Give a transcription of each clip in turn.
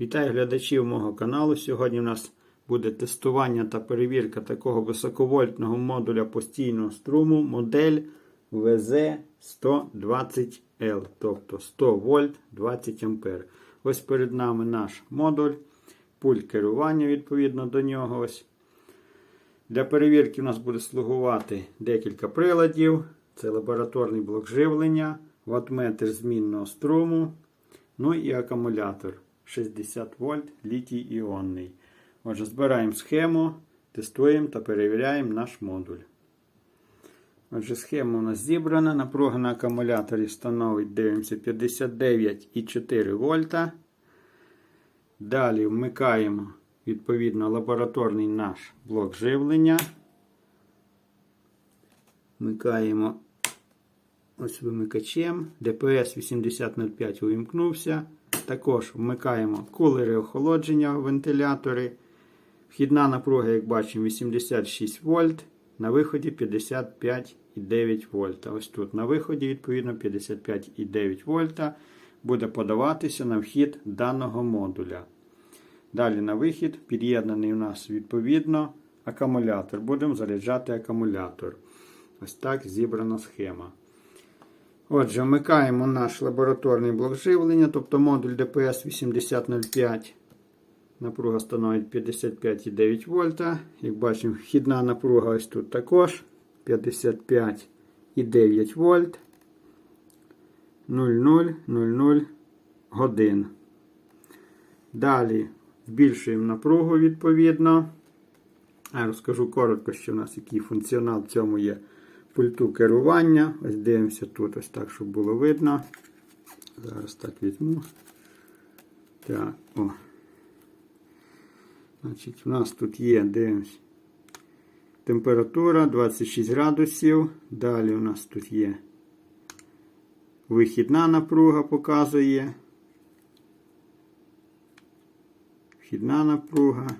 Вітаю глядачів мого каналу. Сьогодні у нас буде тестування та перевірка такого високовольтного модуля постійного струму модель VZ120L, тобто 100 вольт 20 ампер. Ось перед нами наш модуль, пульт керування відповідно до нього. Ось. Для перевірки у нас буде слугувати декілька приладів. Це лабораторний блок живлення, ваттметр змінного струму, ну і акумулятор 60 вольт літій іонний. Отже, збираємо схему, тестуємо та перевіряємо наш модуль. Отже, схема у нас зібрана. Напруга на акумуляторі становить, дивимося, 59,4 вольта. Далі вмикаємо відповідно лабораторний наш блок живлення. Вмикаємо ось вимикачем. ДПС 8005 увімкнувся. Також вмикаємо кулери охолодження, вентилятори. Вхідна напруга, як бачимо, 86 вольт. На виході 55,9 вольта. Ось тут на виході, відповідно, 55,9 вольта буде подаватися на вхід даного модуля. Далі на вихід під'єднаний у нас відповідно акумулятор. Будемо заряджати акумулятор. Ось так зібрана схема. Отже, вмикаємо наш лабораторний блок живлення, тобто модуль ДПС 8005. Напруга становить 55,9 вольта. Як бачимо, вхідна напруга ось тут також 55,9 вольт. 0000 годин. Далі збільшуємо напругу відповідно. А розкажу коротко, що в нас який функціонал в цьому є пульту керування. Ось дивимося тут, ось так, щоб було видно. Зараз так візьму. Так, о. Значить, у нас тут є, дивимося, температура 26 градусів. Далі у нас тут є вихідна напруга показує. Вхідна напруга,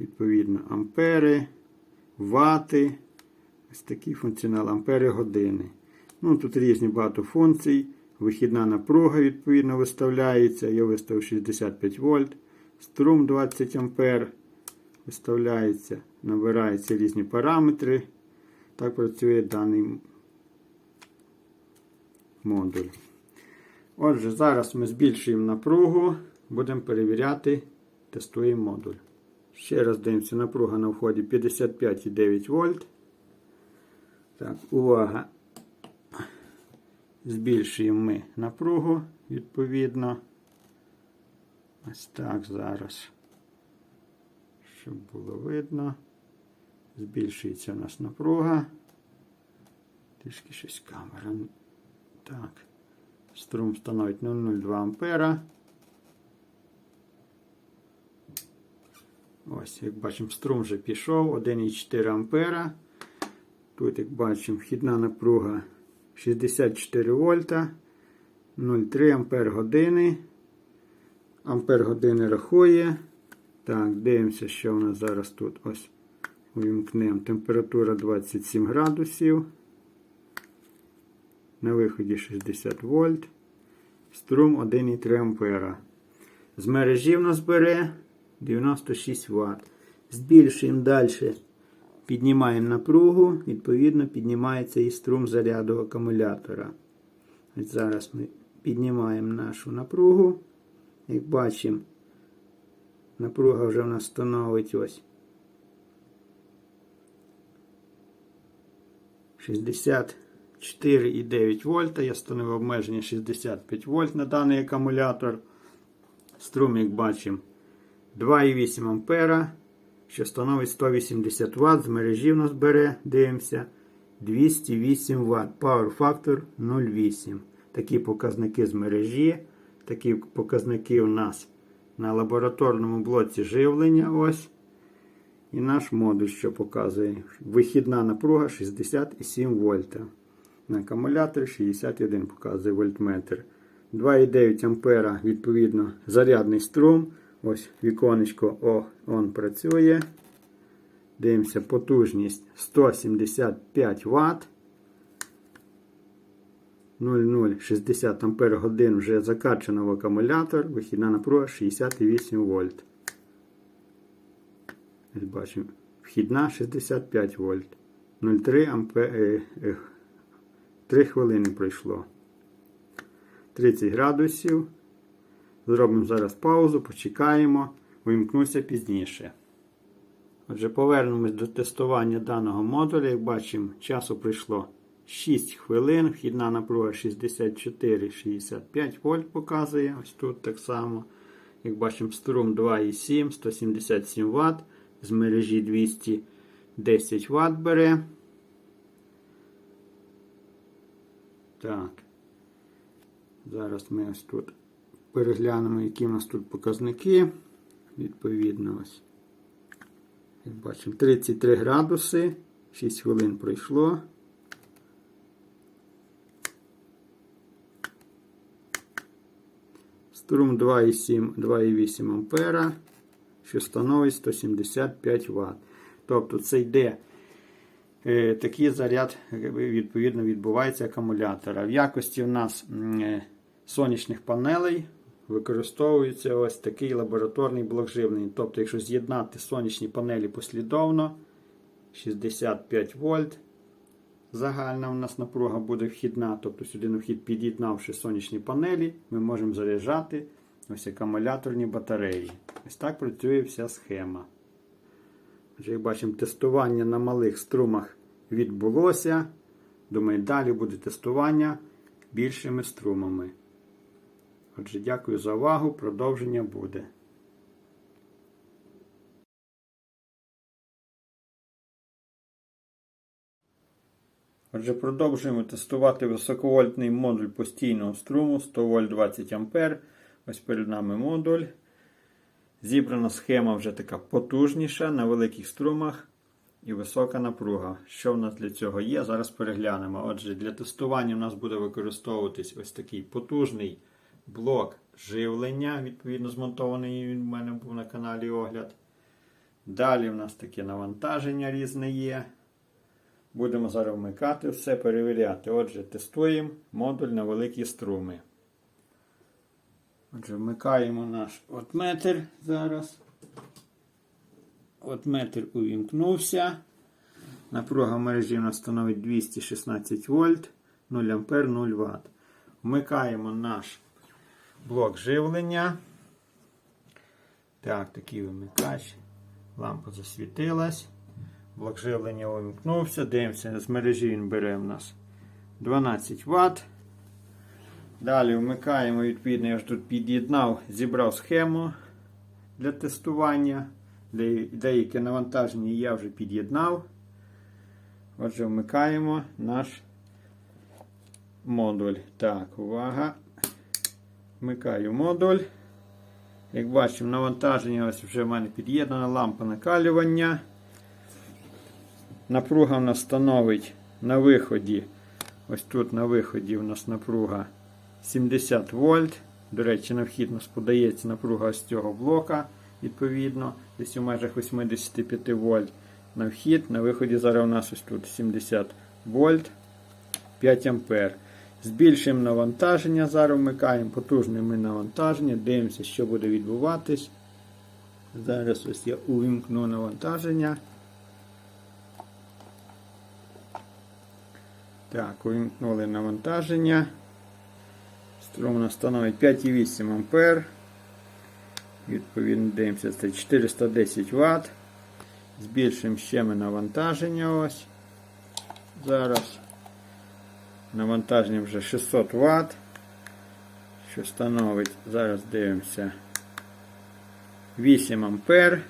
відповідно, ампери, вати. Ось такий функціонал ампери години. Ну, Тут різні багато функцій. Вихідна напруга, відповідно, виставляється. Я виставив 65 вольт. Струм 20 ампер. Виставляється, набираються різні параметри. Так працює даний модуль. Отже, зараз ми збільшуємо напругу, будемо перевіряти, тестуємо модуль. Ще раз дивимося, напруга на вході 55,9 вольт. Так, увага. Збільшуємо ми напругу, відповідно. Ось так зараз. Щоб було видно. Збільшується у нас напруга. Трішки щось камера. Так. Струм становить 0,02 ампера. Ось, як бачимо, струм вже пішов 1,4 ампера. Тут, як бачимо, вхідна напруга 64 вольта, 0,3 ампер години. Ампер години рахує. Так, дивимося, що у нас зараз тут ось увімкнемо. Температура 27 градусів. На виході 60 вольт. Струм 1,3 ампера. З мережі в нас бере 96 Вт. Збільшуємо далі. Піднімаємо напругу, відповідно, піднімається і струм заряду акумулятора. Ось Зараз ми піднімаємо нашу напругу. Як бачимо, напруга вже в нас становить ось 64,9 вольта. Я встановив обмеження 65 вольт на даний акумулятор. Струм, як бачимо, 2,8 ампера що становить 180 Вт. З мережі в нас бере, дивимося, 208 Вт. Power Factor 0,8. Такі показники з мережі. Такі показники у нас на лабораторному блоці живлення. ось. І наш модуль, що показує. Вихідна напруга 67 вольта. На акумуляторі 61 показує вольтметр. 2,9 ампера, відповідно, зарядний струм. Ось віконечко О, он працює. Дивимося, потужність 175 Вт. 0060 ампер годин вже закачано в акумулятор, вихідна напруга 68 вольт. Бачимо, вхідна 65 вольт. 0,3 ампер, е, е, 3 хвилини пройшло. 30 градусів. Зробимо зараз паузу, почекаємо, вимкнуся пізніше. Отже, повернемось до тестування даного модуля. Як бачимо, часу пройшло 6 хвилин. Вхідна напруга 64-65 вольт показує. Ось тут так само. Як бачимо, струм 2,7, 177 Вт. З мережі 210 Вт бере. Так. Зараз ми ось тут переглянемо, які в нас тут показники. Відповідно, ось. Бачимо, 33 градуси, 6 хвилин пройшло. Струм 2,7, 2,8 ампера, що становить 175 Вт. Тобто це йде е, такий заряд, відповідно, відбувається акумулятора. В якості в нас е, сонячних панелей використовується ось такий лабораторний блок живлення. Тобто, якщо з'єднати сонячні панелі послідовно, 65 вольт. Загальна у нас напруга буде вхідна, тобто сюди на вхід під'єднавши сонячні панелі, ми можемо заряджати ось акумуляторні батареї. Ось так працює вся схема. Отже, як бачимо, тестування на малих струмах відбулося. Думаю, далі буде тестування більшими струмами. Отже, дякую за увагу. Продовження буде. Отже, продовжуємо тестувати високовольтний модуль постійного струму 100 вольт 20 ампер. Ось перед нами модуль. Зібрана схема вже така потужніша на великих струмах і висока напруга. Що в нас для цього є? Зараз переглянемо. Отже, для тестування у нас буде використовуватись ось такий потужний блок живлення, відповідно змонтований він в мене був на каналі огляд. Далі в нас таке навантаження різне є. Будемо зараз вмикати все, перевіряти. Отже, тестуємо модуль на великі струми. Отже, вмикаємо наш отметр зараз. Отметр увімкнувся. Напруга мережі у нас становить 216 вольт, 0 ампер, 0 Вт. Вмикаємо наш блок живлення. Так, такий вимикач. Лампа засвітилась. Блок живлення увімкнувся. Дивимося, з мережі він бере у нас 12 Вт. Далі вмикаємо, відповідно, я ж тут під'єднав, зібрав схему для тестування. Де- Деяке навантаження я вже під'єднав. Отже, вмикаємо наш модуль. Так, увага. Вмикаю модуль. Як бачимо, навантаження ось вже в мене під'єднана лампа накалювання. Напруга в нас становить на виході. Ось тут на виході у нас напруга 70 вольт. До речі, на вхід у нас подається напруга з цього блока, відповідно, десь у межах 85 вольт на вхід. На виході зараз у нас ось тут 70 вольт 5 ампер. Збільшуємо навантаження, зараз вмикаємо потужне ми навантаження, дивимося, що буде відбуватись. Зараз ось я увімкну навантаження. Так, увімкнули навантаження. Струм нас становить 5,8 ампер. Відповідно, дивимося, це 410 Вт. Збільшуємо ще ми навантаження ось. Зараз. Навантаження вже 600 Вт. Що становить, зараз дивимося 8 ампер.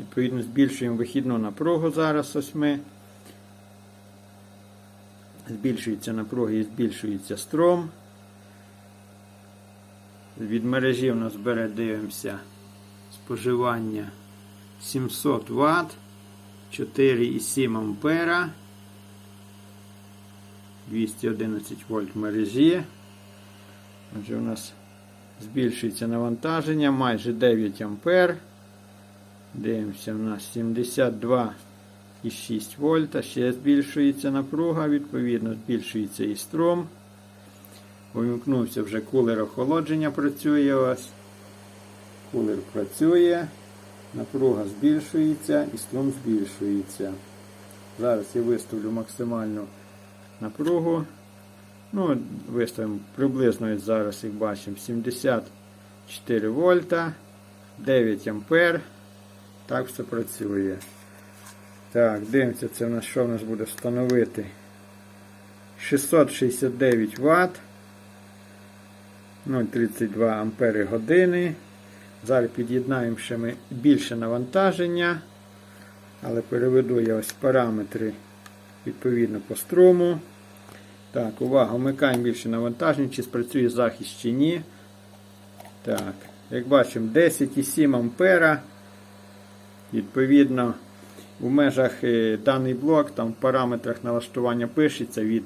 Відповідно, збільшуємо вихідну напругу зараз ось ми. Збільшується напруга і збільшується струм. Від мережі у нас бере, дивимося, споживання 700 Вт, 4,7 ампера, 211 вольт мережі. Отже, у нас збільшується навантаження майже 9 ампер. Дивимося, у нас 72,6 вольта. Ще збільшується напруга, відповідно, збільшується і струм. Увімкнувся вже кулер охолодження працює ось. Кулер працює, напруга збільшується і струм збільшується. Зараз я виставлю максимальну напругу. Ну, виставимо приблизно зараз, як бачимо, 74 вольта, 9 ампер. Так все працює. Так, дивимося, це в нас що в нас буде встановити. 669 Вт. 0,32 ампери години. Зараз під'єднаємо ще ми більше навантаження. Але переведу я ось параметри відповідно по струму. Так, увага, вмикаємо більше навантаження, чи спрацює захист чи ні. Так, як бачимо, 10,7 ампера. Відповідно, у межах е, даний блок, там в параметрах налаштування пишеться від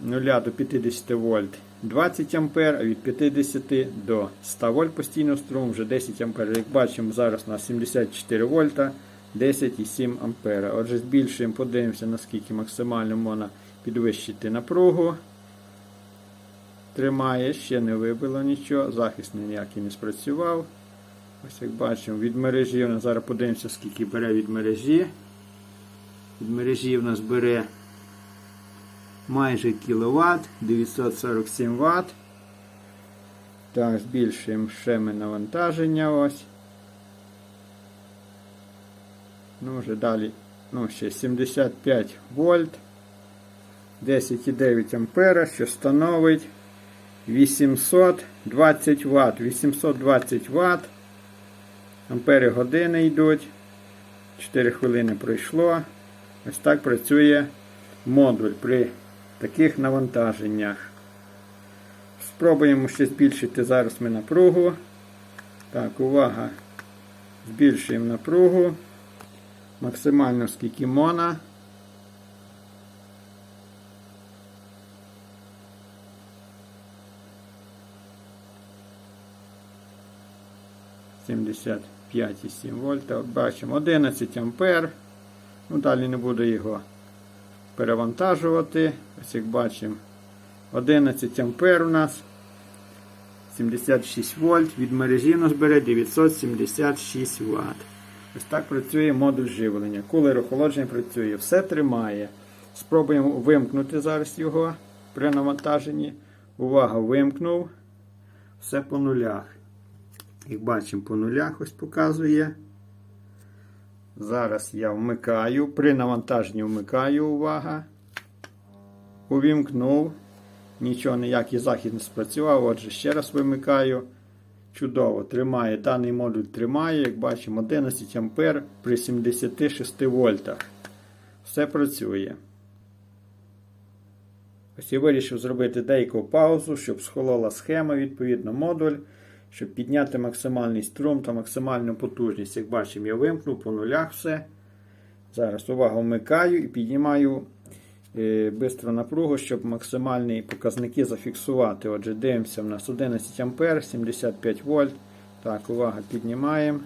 0 до 50 вольт 20 ампер, а від 50 до 100 вольт постійного струму вже 10 ампер. Як бачимо, зараз у нас 74 вольта, 10,7 ампера. Отже, збільшуємо, подивимося, наскільки максимально можна підвищити напругу. Тримає, ще не вибило нічого, захист ніякий не спрацював. Ось як бачимо, від мережі у нас зараз подивимося, скільки бере від мережі. Від мережі у нас бере майже кіловат, 947 Вт. Так, збільшуємо ще ми навантаження ось. Ну, вже далі, ну, ще 75 вольт, 10,9 ампера, що становить 820 Вт. 820 Вт. Ампери години йдуть. 4 хвилини пройшло. Ось так працює модуль при таких навантаженнях. Спробуємо ще збільшити зараз ми напругу. Так, увага. Збільшуємо напругу. Максимально скільки мона. Сімдесят 5,7 вольта. От бачимо 11 ампер. Ну, далі не буду його перевантажувати. Ось як бачимо, 11 ампер у нас. 76 вольт. Від мережі нас бере 976 Вт. Ось так працює модуль живлення. Кулер охолодження працює, все тримає. Спробуємо вимкнути зараз його при навантаженні. Увага, вимкнув. Все по нулях. Як бачимо, по нулях ось показує. Зараз я вмикаю. При навантаженні вмикаю, увага. Увімкнув. Нічого, ніякий захід не спрацював. Отже, ще раз вимикаю. Чудово, тримає. Даний модуль тримає, як бачимо, 11 ампер при 76 вольтах. Все працює. Ось я вирішив зробити деяку паузу, щоб схолола схема, відповідно, модуль, щоб підняти максимальний струм та максимальну потужність. Як бачимо, я вимкнув по нулях все. Зараз увагу вмикаю і піднімаю е, бистро напругу, щоб максимальні показники зафіксувати. Отже, дивимося, у нас 11 ампер, 75 вольт. Так, увага, піднімаємо.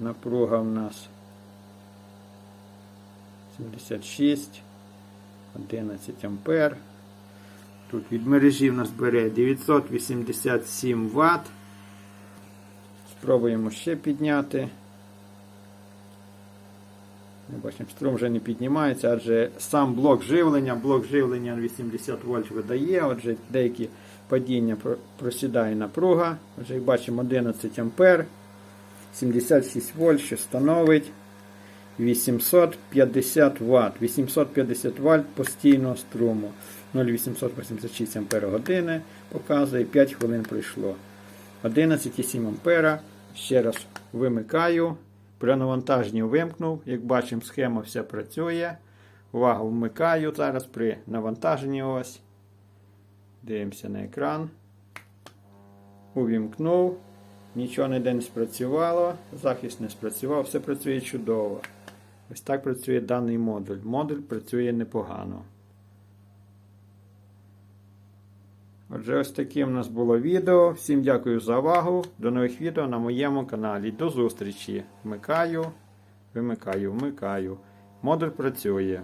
Напруга у нас 76, 11 ампер. Тут від мережі в нас бере 987 Вт. Спробуємо ще підняти. Ми бачимо, струм вже не піднімається, адже сам блок живлення, блок живлення 80 вольт видає, отже, деякі падіння просідає напруга. Отже, як бачимо, 11 ампер, 76 вольт, що становить 850 Вт. 850 Вт постійного струму. 0,886 ампер години показує, 5 хвилин пройшло. 11,7 ампера. Ще раз вимикаю. При навантаженні вимкнув. Як бачимо, схема вся працює. Увагу вмикаю зараз при навантаженні ось. Дивимося на екран. Увімкнув. Нічого ніде не спрацювало. Захист не спрацював, все працює чудово. Ось так працює даний модуль. Модуль працює непогано. Отже, ось таке в нас було відео. Всім дякую за увагу. До нових відео на моєму каналі. До зустрічі. Вмикаю, вимикаю, вмикаю. Модуль працює.